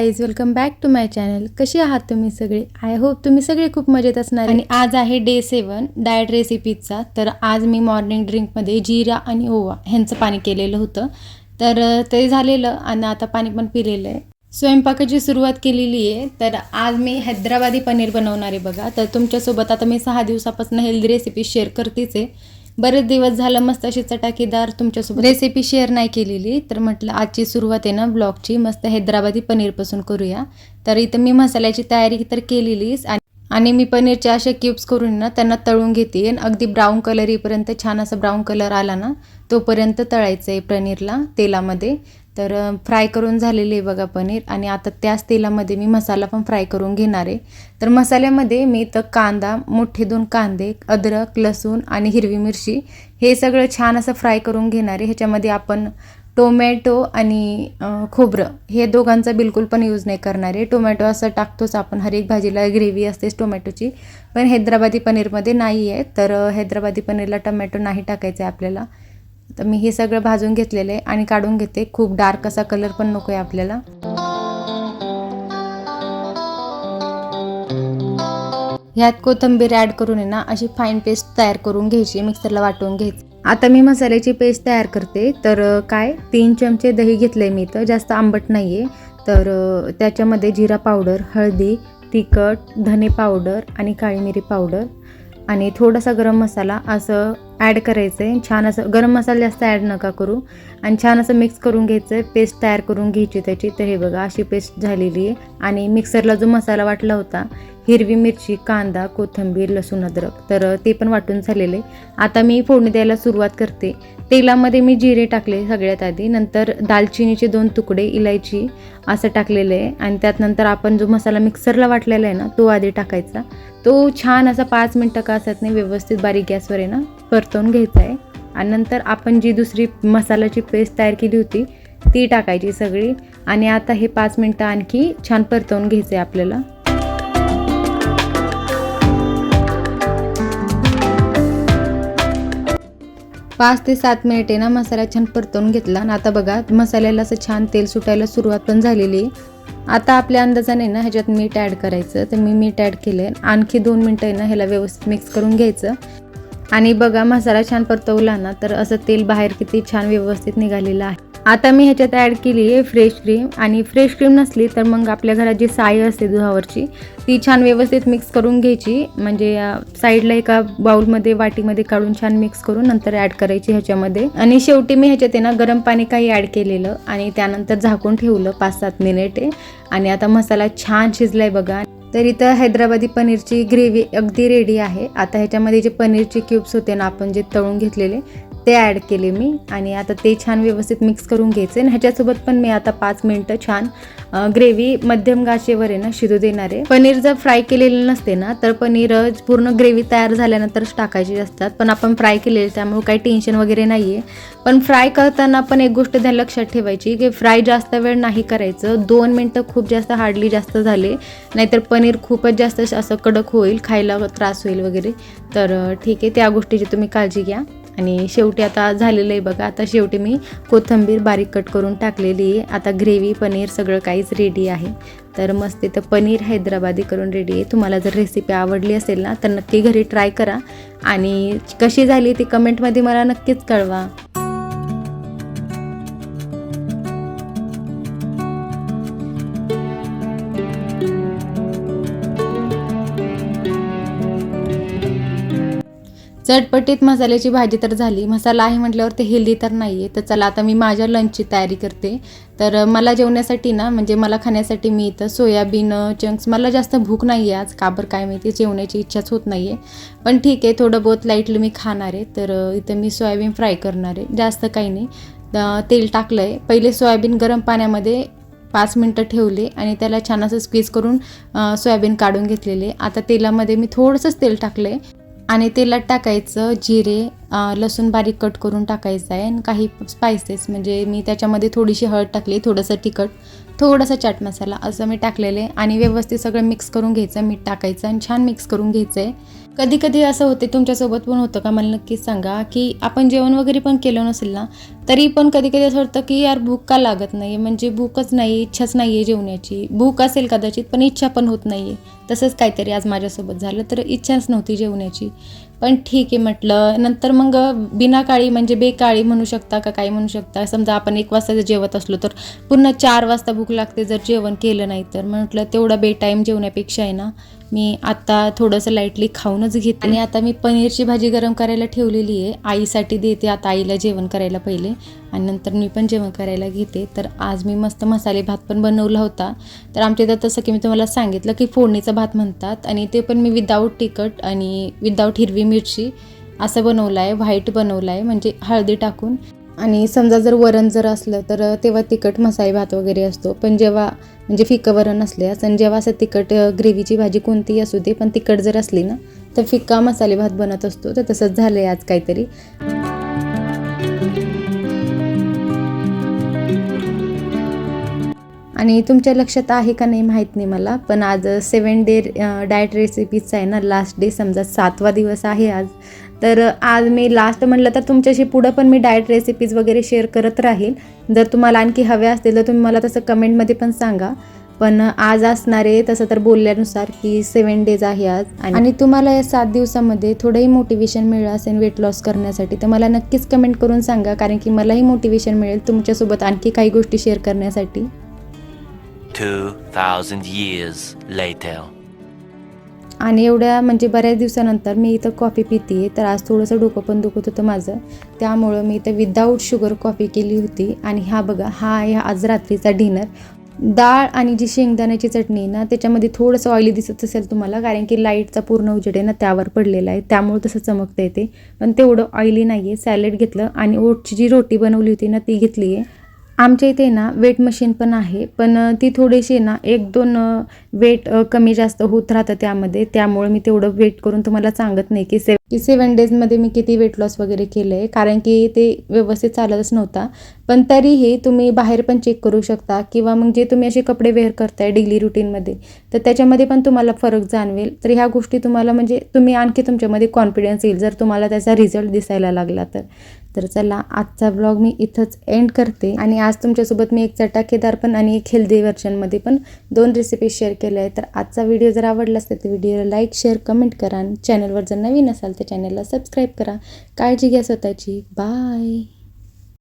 Guys welcome back to my channel कशी आहात तुम्ही सगळे? आय होप तुम्ही सगळे खूप मजेत असणार आणि आज आहे डे सेवन डाएट रेसिपीजचा तर आज मी मॉर्निंग ड्रिंकमध्ये जिरा आणि ओवा ह्यांचं पाणी केलेलं होतं. तर ते झालेलं आणि आता पाणी पण पिलेलं आहे. स्वयंपाकाची सुरुवात केलेली आहे. तर आज मी हैदराबादी पनीर बनवणार आहे बघा. तर तुमच्यासोबत आता मी सहा दिवसापासून हेल्दी रेसिपी शेअर करतेच आहे. बरेच दिवस झालं मस्त अशी चटाकीदार तुमच्यासोबत रेसिपी शेअर नाही केलेली. तर म्हटलं आजची सुरुवात आहे ना ब्लॉगची मस्त हैदराबादी पनीरपासून करूया. तर इथं मी मसाल्याची तयारी तर केलेलीच. आणि मी पनीरच्या अशा क्यूब्स करून ना त्यांना तळून घेते. आणि अगदी ब्राऊन कलर येईपर्यंत छान असा ब्राऊन कलर आला ना तोपर्यंत तळायचं आहे पनीरला तेलामध्ये. तर फ्राय करून झालेले आहे बघा पनीर. आणि आता त्याच तेलामध्ये मी मसाला पण फ्राय करून घेणार आहे. तर मसाल्यामध्ये मी तर कांदा मोठे दोन कांदे अद्रक लसूण आणि हिरवी मिरची हे सगळं छान असं फ्राय करून घेणार आहे. ह्याच्यामध्ये आपण टोमॅटो आणि खोबरं हे दोघांचा बिलकुल पण यूज नाही करणार आहे. टोमॅटो असं टाकतोच आपण. हर एक भाजीला ग्रेव्ही असतेच टोमॅटोची. पण हैदराबादी पनीरमध्ये नाही आहे. तर हैदराबादी पनीरला टोमॅटो नाही टाकायचं आहे आपल्याला. तर मी हे सगळं भाजून घेतलेलं आहे आणि काढून घेते. खूप डार्क असा कलर पण नको आहे आपल्याला. ह्यात कोथिंबीर ॲड करून आहे ना अशी फाईन पेस्ट तयार करून घ्यायची मिक्सरला वाटून घ्यायची. आता मी मसाल्याची पेस्ट तयार करते. तर काय? तीन चमचे दही घेतले मी तर जास्त आंबट नाही आहे तर त्याच्यामध्ये जिरा पावडर हळदी तिखट धने पावडर आणि काळी मिरी पावडर आणि थोडासा गरम मसाला असं ॲड करायचं आहे छान असं गरम मसाला जास्त ॲड नका करू. आणि छान असं मिक्स करून घ्यायचं आहे पेस्ट तयार करून घ्यायची त्याची. तर हे बघा अशी पेस्ट झालेली आहे. आणि मिक्सरला जो मसाला वाटला होता हिरवी मिरची कांदा कोथिंबीर लसूण अद्रक. तर ते पण वाटून झालेले आता मी फोडणी द्यायला सुरुवात करते. तेलामध्ये मी जिरे टाकले सगळ्यात आधी. नंतर दालचिनीचे दोन तुकडे इलायची असं टाकलेलं आहे. आणि त्यात नंतर आपण जो मसाला मिक्सरला वाटलेला आहे ना तो आधी टाकायचा. तो छान असा पाच मिनटं का असत नाही व्यवस्थित बारीक गॅसवर आहे ना परतवून घ्यायचं आहे आणि नंतर आपण जी दुसरी मसाल्याची पेस्ट तयार केली होती ती टाकायची सगळी. आणि आता हे पाच मिनटं आणखी छान परतवून घ्यायचं आहे आपल्याला. पाच ते सात मिनिटे ना मसाला छान परतवून घेतला. आणि आता बघा मसाल्याला असं छान तेल सुटायला सुरुवात पण झालेली. आहे आता आपल्या अंदाजाने ना ह्याच्यात मीठ ॲड करायचं. तर मी मीठ ॲड केलं आहे आणखी दोन मिनटं आहे ना ह्याला व्यवस्थित मिक्स करून घ्यायचं. आणि बघा मसाला छान परतवला ना तर असं तेल बाहेर किती छान व्यवस्थित निघालेलं आहे. आता मी ह्याच्यात ॲड केली आहे फ्रेश क्रीम आणि फ्रेश क्रीम नसली तर मग आपल्या घरात जी साई असते दुधावरची ती छान व्यवस्थित मिक्स करून घ्यायची. म्हणजे साईडला एका बाउलमध्ये वाटीमध्ये काढून छान मिक्स करून नंतर ॲड करायची ह्याच्यामध्ये. आणि शेवटी मी ह्याच्यात आहे ना गरम पाणी काही ॲड केलेलं. आणि त्यानंतर झाकून ठेवलं पाच सात मिनिटे आणि आता मसाला छान शिजलाय बघा. तर इथं हैदराबादी पनीरची ग्रेव्ही अगदी रेडी आहे. आता ह्याच्यामध्ये जे पनीरचे क्यूब्स होते ना आपण जे तळून घेतलेले ते ॲड केले मी. आणि आता ते छान व्यवस्थित मिक्स करून घ्यायचे. आणि ह्याच्यासोबत पण मी आता पाच मिनटं छान ग्रेव्ही मध्यम गाशेवर आहे ना शिजू देणार आहे. पनीर जर फ्राय केलेलं नसते ना तर पनीर पूर्ण ग्रेव्ही तयार झाल्यानंतरच टाकायची असतात. पण आपण फ्राय केलेले त्यामुळे काही टेन्शन वगैरे नाही आहे पण फ्राय करताना पण एक गोष्ट ध्यान लक्षात ठेवायची की फ्राय जास्त वेळ नाही करायचं. दोन मिनटं खूप जास्त हार्डली जास्त झाले. नाहीतर पनीर खूपच जास्त असं कडक होईल खायला त्रास होईल वगैरे. तर ठीक आहे त्या गोष्टीची तुम्ही काळजी घ्या. आणि शेवटी आता झालेलं आहे बघा. आता शेवटी मी कोथिंबीर बारीक कट करून टाकलेली आहे. आता ग्रेव्ही पनीर सगळं काहीच रेडी आहे. तर मस्त इथं पनीर हैदराबादी करून रेडी आहे. तुम्हाला जर रेसिपी आवडली असेल ना तर नक्की घरी ट्राय करा. आणि कशी झाली ती कमेंटमध्ये मला नक्कीच कळवा. चटपटीत मसाल्याची भाजी तर झाली. मसाला आहे म्हटल्यावर ते हेल्दी तर नाही आहे तर चला आता मी माझ्या लंचची तयारी करते. तर मला जेवण्यासाठी ना म्हणजे मला खाण्यासाठी मी इथं सोयाबीन चंक्स मला जास्त भूक नाही आहे आज काबर काय माहिती? जेवण्याची इच्छाच होत नाही आहे पण ठीक आहे थोडं बहुत लाईटली मी खाणार आहे. तर इथं मी सोयाबीन फ्राय करणार आहे. जास्त काही नाही. तेल टाकलं आहे पहिले सोयाबीन गरम पाण्यामध्ये पाच मिनटं ठेवले आणि त्याला छान असं स्क्वीज करून सोयाबीन काढून घेतलेले. आता तेलामध्ये मी थोडंसंच तेल टाकलं आहे आणि तेलात टाकायचं जिरे लसूण बारीक कट करून टाकायचं आहे. आणि काही स्पायसेस म्हणजे मी त्याच्यामध्ये थोडीशी हळद टाकली थोडंसं तिखट थोडासा चाट मसाला असं मी टाकलेलं आहे. आणि व्यवस्थित सगळं मिक्स करून घ्यायचं मीठ टाकायचं आणि छान मिक्स करून घ्यायचं आहे. कधी कधी असं होते तुमच्यासोबत पण होतं का? मला नक्कीच सांगा की आपण जेवण वगैरे पण केलं नसेल ना तरी पण कधी कधी असं वाटतं की यार भूक का लागत नाही म्हणजे भूकच नाही इच्छाच नाही आहे जेवण्याची. भूक असेल कदाचित पण इच्छा पण होत नाही आहे तसंच काहीतरी आज माझ्यासोबत झालं तर इच्छाच नव्हती जेवण्याची. पण ठीक आहे म्हटलं. नंतर मग बिना काळी म्हणजे बेकाळी म्हणू शकता का काही म्हणू शकता. समजा आपण एक वाजता जर जेवत असलो तर पुन्हा चार वाजता भूक लागते जर जेवण केलं नाही तर. म्हटलं तेवढा बेटाईम जेवण्यापेक्षा आहे ना. मी आता थोडंसं लाईटली खाऊनच घेते. आणि आता मी पनीरची भाजी गरम करायला ठेवलेली आहे. आईसाठी देते आता आईला जेवण करायला पहिले. आणि नंतर मी पण जेवण करायला घेते. तर आज मी मस्त मसाले भात पण बनवला होता. तर आमच्या इथं तसं की मी तुम्हाला सांगितलं की फोडणीचा भात म्हणतात. आणि ते पण मी विदाऊट तिखट आणि विदाऊट हिरवी मिरची असं बनवलं आहे व्हाईट बनवलं आहे म्हणजे हळदी टाकून. आणि समजा जर वरण जर असलं तर तेव्हा तिखट मसाले भात वगैरे असतो. पण जेव्हा म्हणजे फिकं वरण असल्यास आणि जेव्हा असं तिखट ग्रेव्हीची भाजी कोणतीही असू दे पण तिखट जर असली ना तर फिक्का मसाले भात बनत असतो. तर तसंच झालं आहे आज काहीतरी. आणि तुमच्या लक्षात आहे का नाही माहीत नाही मला पण आज सेवन डे डाएट रेसिपीजचा आहे ना लास्ट डे समजा सातवा दिवस आहे आज. तर आज मी लास्ट म्हटलं तर तुमच्याशी पुढं पण मी डाएट रेसिपीज वगैरे शेअर करत राहील. जर तुम्हाला आणखी हव्या असतील तर तुम्ही मला तसं कमेंटमध्ये पण सांगा. पण आज असणारे तसं तर बोलल्यानुसार की सेवन डेज आहे आज. आणि आणि तुम्हाला या सात दिवसामध्ये थोडंही मोटिवेशन मिळलं असेल वेट लॉस करण्यासाठी तर मला नक्कीच कमेंट करून सांगा कारण की मलाही मोटिवेशन मिळेल तुमच्यासोबत आणखी काही गोष्टी शेअर करण्यासाठी. 2,000 years later. आणि एवढ्या म्हणजे बऱ्याच दिवसानंतर मी इथं कॉफी पिते तर आज थोडंसं डोकं पण दुखत होतं माझं. त्यामुळं मी इथं विदाऊट शुगर कॉफी केली होती. आणि हा बघा हा आहे आज रात्रीचा डिनर डाळ आणि जी शेंगदाण्याची चटणी आहे ना त्याच्यामध्ये थोडंसं ऑइली दिसत असेल तुम्हाला कारण की लाईटचा पूर्ण उजेड आहे ना त्यावर पडलेला आहे. त्यामुळे तसं चमकता येते पण तेवढं ऑइली नाही आहे सॅलड घेतलं आणि ओटची जी रोटी बनवली होती ना ती घेतली आहे आमच्या इथे ना वेट मशीन पण आहे पण ती थोडीशी ना एक दोन वेट कमी जास्त होत राहतं त्यामध्ये. त्यामुळे मी तेवढं वेट करून तुम्हाला सांगत नाही की से की सेवन डेजमध्ये मी किती वेट लॉस वगैरे केलं आहे कारण की ते व्यवस्थित चालतच नव्हता. पण तरीही तुम्ही बाहेर पण चेक करू शकता किंवा मग जे तुम्ही असे कपडे वेअर करताय डेली रुटीनमध्ये तर त्याच्यामध्ये पण तुम्हाला फरक जाणवेल. तर ह्या गोष्टी तुम्हाला म्हणजे तुम्ही आणखी तुमच्यामध्ये कॉन्फिडन्स येईल जर तुम्हाला त्याचा रिझल्ट दिसायला लागला तर. तर चला आजचा ब्लॉग मी इथंच एंड करते. आणि आज तुमच्यासोबत मी एक चटाकेदार पण आणि एक हेल्दी व्हर्जनमध्ये पण दोन रेसिपी शेअर केल्या आहे तर आजचा व्हिडिओ जर आवडला असेल तर व्हिडिओला लाईक शेअर कमेंट करा. आणि चॅनलवर जर नवीन असाल तर चॅनलला सबस्क्राईब करा. काळजी घ्या स्वतःची. बाय